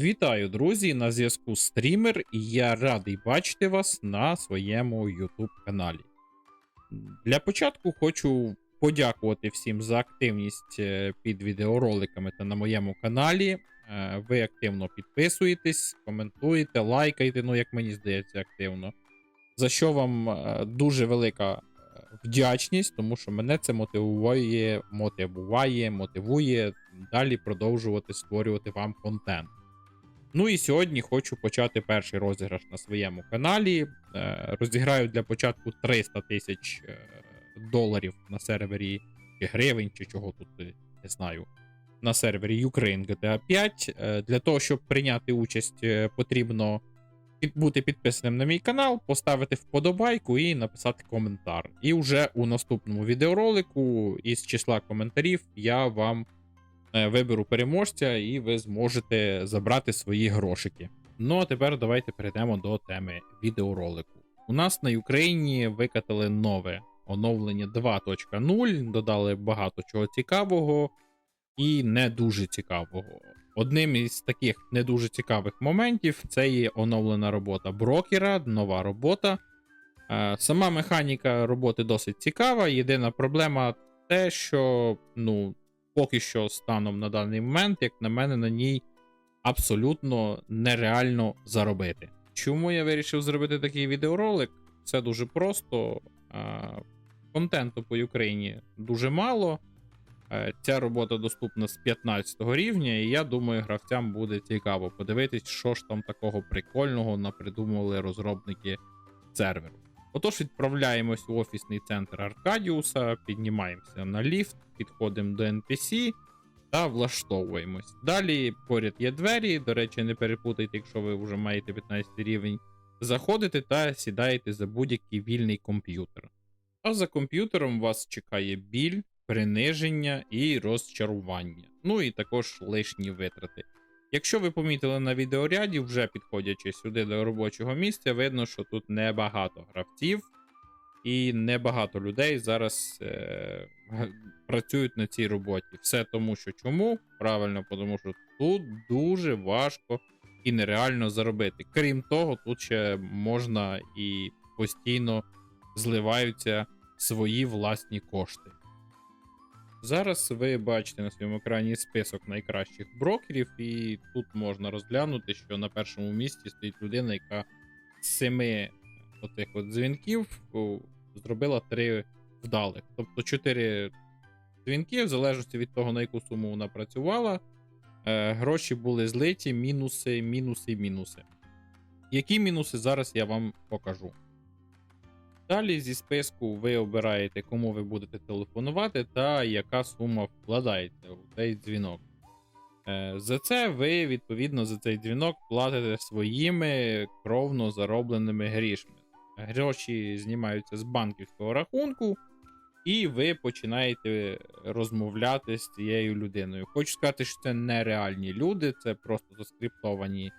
Вітаю, друзі! На зв'язку стрімер, і я радий бачити вас на своєму YouTube каналі. Для початку хочу подякувати всім за активність е, під відеороликами та на моєму каналі. Е, Ви активно підписуєтесь, коментуєте, лайкаєте, ну, як мені здається, активно. За що вам е, дуже велика вдячність, тому що мене це мотивує, мотивує, мотивує далі продовжувати створювати вам контент. Ну і сьогодні хочу почати перший розіграш на своєму каналі. Е, Розіграю для початку 300 тисяч е, доларів на сервері чи гривень, чи чого тут е, не знаю. На сервері Ukraine GTA 5. Е, Для того, щоб прийняти участь, потрібно бути підписаним на мій канал, поставити вподобайку і написати коментар. І вже у наступному відеоролику із числа коментарів я вам е, виберу переможця, і ви зможете забрати свої грошики. Ну а тепер давайте перейдемо до теми відеоролику. У нас на Україні викатали нове оновлення 2.0, додали багато чого цікавого і не дуже цікавого. Одним із таких не дуже цікавих моментів це є оновлена робота брокера, нова робота. Е, Сама механіка роботи досить цікава. Єдина проблема те, що ну, поки що станом на даний момент, як на мене, на ній абсолютно нереально заробити. Чому я вирішив зробити такий відеоролик? Все дуже просто. Е, Контенту по Україні дуже мало. Е, Ця робота доступна з 15 рівня, і я думаю, гравцям буде цікаво подивитись, що ж там такого прикольного напридумували розробники серверу. Отож, відправляємось у офісний центр Аркадіуса, піднімаємося на ліфт, підходимо до NPC та влаштовуємось. Далі поряд є двері. До речі, не перепутайте, якщо ви вже маєте 15 рівень. Заходите та сідаєте за будь-який вільний комп'ютер. А за комп'ютером вас чекає біль, приниження і розчарування. Ну і також лишні витрати. Якщо ви помітили на відеоряді, вже підходячи сюди до робочого місця, видно, що тут небагато гравців і небагато людей зараз е- працюють на цій роботі. Все тому, що чому? Правильно, тому що тут дуже важко і нереально заробити. Крім того, тут ще можна і постійно зливаються свої власні кошти. Зараз ви бачите на своєму екрані список найкращих брокерів, і тут можна розглянути, що на першому місці стоїть людина, яка з семи отих от дзвінків зробила три вдалих. Тобто чотири дзвінки, в залежності від того, на яку суму вона працювала, е, гроші були злиті, мінуси, мінуси, мінуси. Які мінуси зараз я вам покажу. Далі зі списку ви обираєте, кому ви будете телефонувати та яка сума вкладається у цей дзвінок. Е, За це ви, відповідно, за цей дзвінок платите своїми кровно заробленими грішми. Гроші знімаються з банківського рахунку, і ви починаєте розмовляти з цією людиною. Хочу сказати, що це нереальні люди, це просто заскриптовані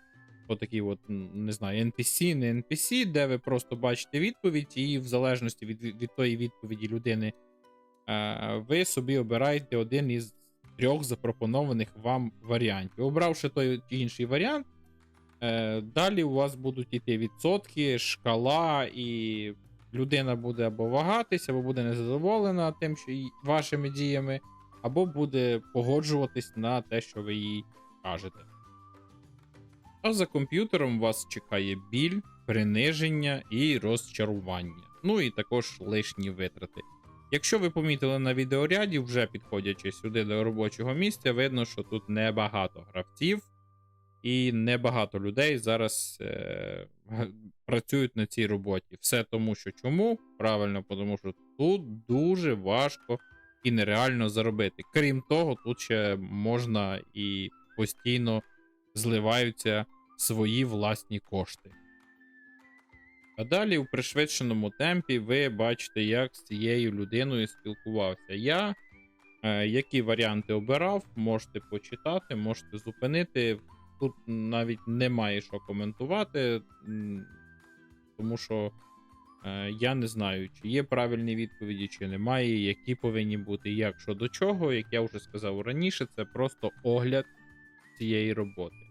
отакі, от, не знаю, NPC, не NPC, де ви просто бачите відповідь, і в залежності від, від, тої відповіді людини, е, ви собі обираєте один із трьох запропонованих вам варіантів. Обравши той чи інший варіант, е, далі у вас будуть іти відсотки, шкала, і людина буде або вагатись, або буде незадоволена тим, що й- вашими діями, або буде погоджуватись на те, що ви їй кажете. А за комп'ютером вас чекає біль, приниження і розчарування. Ну і також лишні витрати. Якщо ви помітили на відеоряді, вже підходячи сюди до робочого місця, видно, що тут небагато гравців і небагато людей зараз е- працюють на цій роботі. Все тому, що чому? Правильно, тому що тут дуже важко і нереально заробити. Крім того, тут ще можна і постійно зливаються свої власні кошти. А далі у пришвидшеному темпі ви бачите, як з цією людиною спілкувався. Я е, які варіанти обирав, можете почитати, можете зупинити. Тут навіть немає що коментувати, тому що е, я не знаю, чи є правильні відповіді, чи немає, які повинні бути, як що до чого. Як я вже сказав раніше, це просто огляд цієї роботи.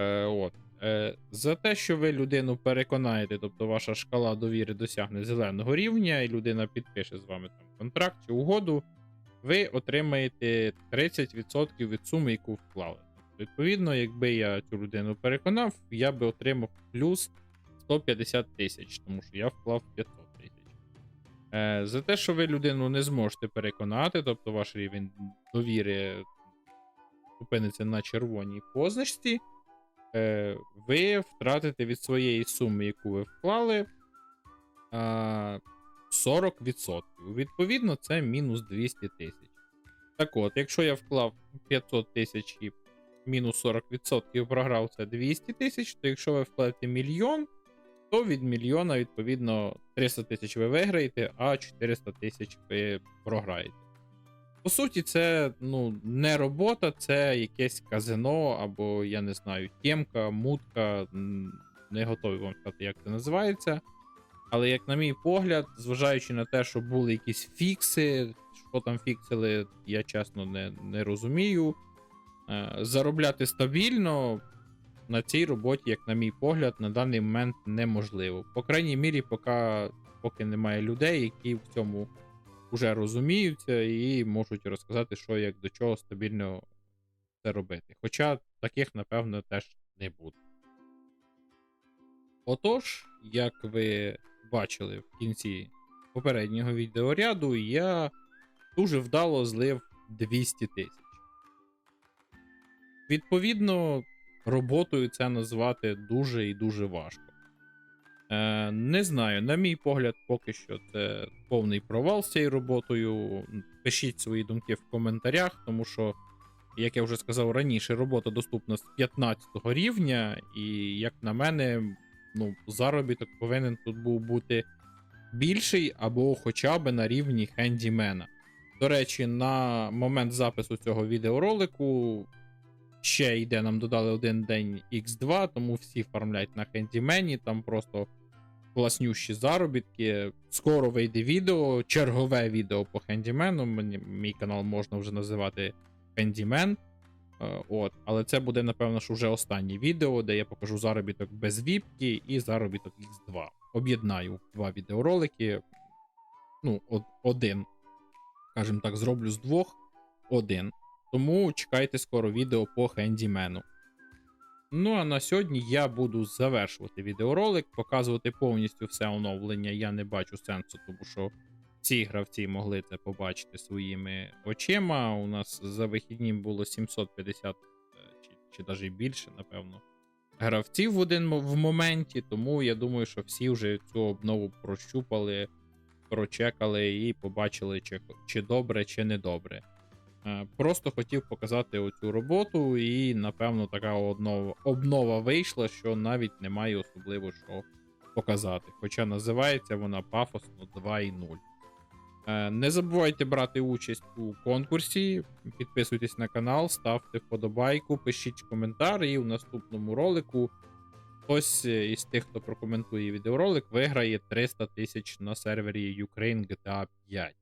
Е, от. Е, за те, що ви людину переконаєте, тобто ваша шкала довіри досягне зеленого рівня, і людина підпише з вами там контракт чи угоду, ви отримаєте 30% від суми, яку вклали. Відповідно, якби я цю людину переконав, я би отримав плюс 150 тисяч, тому що я вклав 500 тисяч. Е, за те, що ви людину не зможете переконати, тобто ваш рівень довіри зупиниться на червоній позначці, е, ви втратите від своєї суми, яку ви вклали, а, 40%. Відповідно, це мінус 200 тисяч. Так от, якщо я вклав 500 тисяч і мінус 40% програв це 200 тисяч, то якщо ви вкладете мільйон, то від мільйона, відповідно, 300 тисяч ви виграєте, а 400 тисяч ви програєте. По суті, це ну, не робота, це якесь казино, або, я не знаю, тємка, мутка. Не готовий вам сказати, як це називається. Але, як на мій погляд, зважаючи на те, що були якісь фікси, що там фіксили, я чесно не, не розумію. Е, Заробляти стабільно на цій роботі, як на мій погляд, на даний момент неможливо. По крайній мірі, поки, поки немає людей, які в цьому вже розуміються і можуть розказати, що як до чого стабільно це робити. Хоча таких, напевно, теж не буде. Отож, як ви бачили в кінці попереднього відеоряду, я дуже вдало злив 200 тисяч. Відповідно, роботою це назвати дуже і дуже важко. Е, не знаю, на мій погляд, поки що це повний провал з цією роботою. Пишіть свої думки в коментарях, тому що, як я вже сказав раніше, робота доступна з 15 рівня, і, як на мене, ну, заробіток повинен тут був бути більший або хоча б на рівні хендімена. До речі, на момент запису цього відеоролику ще йде, нам додали один день X2, тому всі фармлять на хендімені, там просто класнющі заробітки. Скоро вийде відео, чергове відео по хендімену. Мій канал можна вже називати Хендімен. От, але це буде, напевно, що вже останнє відео, де я покажу заробіток без віпки і заробіток X2. Об'єднаю два відеоролики. Ну, один. Скажімо так, зроблю з двох один. Тому чекайте скоро відео по хендімену. Ну а на сьогодні я буду завершувати відеоролик, показувати повністю все оновлення. Я не бачу сенсу, тому що всі гравці могли це побачити своїми очима. У нас за вихідні було 750 е, чи, чи навіть більше, напевно, гравців в один в моменті. Тому я думаю, що всі вже цю обнову прощупали, прочекали і побачили, чи, чи добре, чи не добре. Е, Просто хотів показати оцю роботу, і, напевно, така обнова, обнова вийшла, що навіть немає особливо що показати. Хоча називається вона пафосно 2.0. Е, Не забувайте брати участь у конкурсі, підписуйтесь на канал, ставте вподобайку, пишіть коментар, і в наступному ролику хтось із тих, хто прокоментує відеоролик, виграє 300 тисяч на сервері Ukraine GTA 5.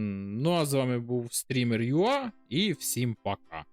Ну а з вами був стрімер Юа, і всім пока.